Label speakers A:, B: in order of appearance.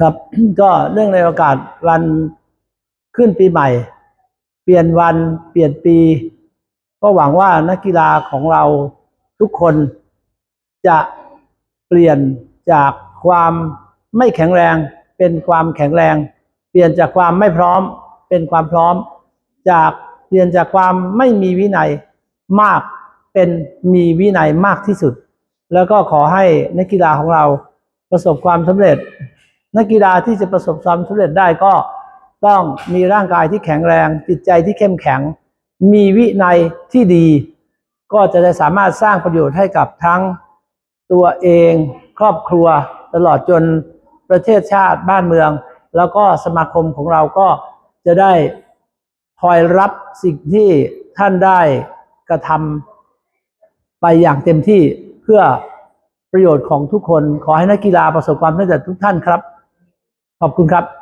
A: ครับ ก็เรื่องในโอกาสวันขึ้นปีใหม่ เปลี่ยนวันเปลี่ยนปี ก็หวังว่านักกีฬาของเราทุกคนจะเปลี่ยนจากความไม่แข็งแรง เป็นความแข็งแรง เปลี่ยนจากความไม่พร้อม เป็นความพร้อม จากเปลี่ยนจากความไม่มีวินัยมากเป็นมีวินัยมากที่สุด แล้วก็ขอให้นักกีฬาของเราประสบความสำเร็จ นักกีฬาที่จะประสบความสำเร็จได้ก็ต้องมีร่างกายที่แข็งแรง จิตใจที่เข้มแข็ง มีวินัยที่ดี ก็จะได้สามารถสร้างประโยชน์ให้กับทั้งตัวเองครอบครัวตลอดจนประเทศชาติบ้านเมือง แล้วก็สมาคมของเราก็จะได้คอยรับสิ่งที่ท่านได้กระทำไปอย่างเต็มที่เพื่อประโยชน์ของทุกคน ขอให้นักกีฬาประสบความสำเร็จทุกท่านครับ ขอบคุณครับ